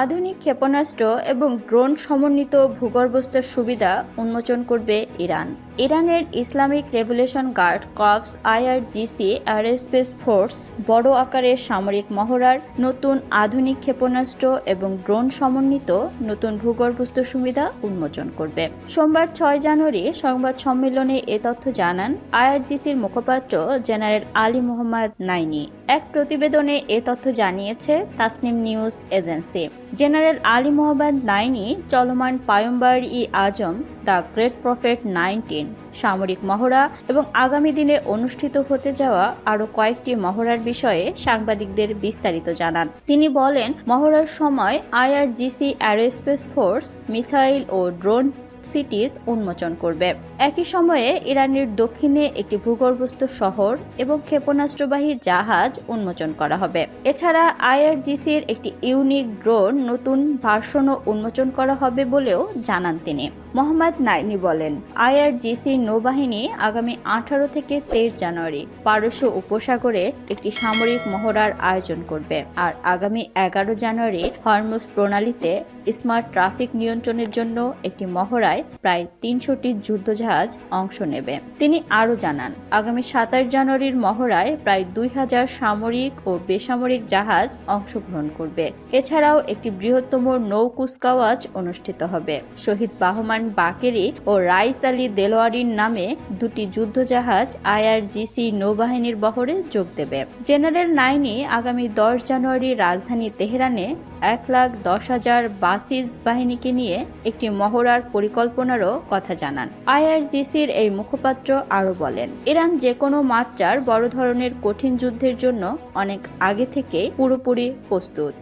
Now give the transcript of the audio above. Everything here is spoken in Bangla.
আধুনিক ক্ষেপণাস্ত্র এবং ড্রোন সমন্বিত ভূগর্ভস্থ সুবিধা উন্মোচন করবে ইরান। ইরানের Islamic revolution guard corps IRGC airspace force বড় আকারের সামরিক মহড়ার নতুন আধুনিক ক্ষেপণাস্ত্র এবং ড্রোন সমন্বিত নতুন ভূগর্ভস্থ সুবিধা উন্মোচন করবে। সোমবার ছয় জানুয়ারি সংবাদ সম্মেলনে এ তথ্য জানান আইআরজিসির মুখপাত্র জেনারেল আলী মোহাম্মদ নাইনি। এক প্রতিবেদনে এ তথ্য জানিয়েছে Tasnim news agency. General Ali Mohammad Naini, চলমান Payambar e Azam, the great prophet nineteen, সামরিক মহড়া এবং আগামী দিনে অনুষ্ঠিত হতে যাওয়া আরও কয়েকটি মহড়ার বিষয়ে সাংবাদিকদের বিস্তারিত জানান। তিনি বলেন, মহড়ার সময় আইআরজিসি অ্যারোস্পেস ফোর্স, মিসাইল ও ড্রোন সিটিজ উন্মোচন করবে। একই সময়ে ইরানের দক্ষিণে একটি ভূগর্ভস্থ শহর এবং ক্ষেপণাস্ত্রবাহী জাহাজ উন্মোচন করা হবে। এছাড়া আইআরজিসির একটি ইউনিক ড্রোন নতুন ভার্সনও উন্মোচন করা হবে বলেও জানান তিনি। মোহাম্মদ নাইনি বলেন আইআরজিসির নৌবাহিনী আগামী আঠারো থেকে তেইশ জানুয়ারি পারস্য উপসাগরে একটি সামরিক মহড়ার আয়োজন করবে। আর আগামী এগারো জানুয়ারি হরমুজ প্রণালীতে স্মার্ট ট্রাফিক নিয়ন্ত্রণের জন্য একটি মহড়ায় প্রায় তিনশোটি যুদ্ধজাহাজ অংশ নেবে। তিনি আরও জানান, আগামী সাতাশ জানুয়ারির মহড়ায় প্রায় দুই হাজার সামরিক ও বেসামরিক জাহাজ অংশগ্রহণ করবে। এছাড়াও একটি বৃহত্তম নৌ কুচকাওয়াজ অনুষ্ঠিত হবে। শহীদ বাহমান বাকেরি ও রাইস আলী দেলোয়ারির নামে দুটি যুদ্ধজাহাজ আইআরজিসি নৌবাহিনীর বহরে যোগ দেবে। জেনারেল নাইনি আগামী দশ জানুয়ারি রাজধানী তেহরানে এক লাখ দশ হাজার বাসিজ বাহিনীকে নিয়ে একটি মহড়ার পরিকল্পনারও কথা জানান। আইআরজিসির এই মুখপাত্র আরও বলেন, ইরান যে কোনো মাত্রার বড় ধরনের কঠিন যুদ্ধের জন্য অনেক আগে থেকে পুরোপুরি প্রস্তুত।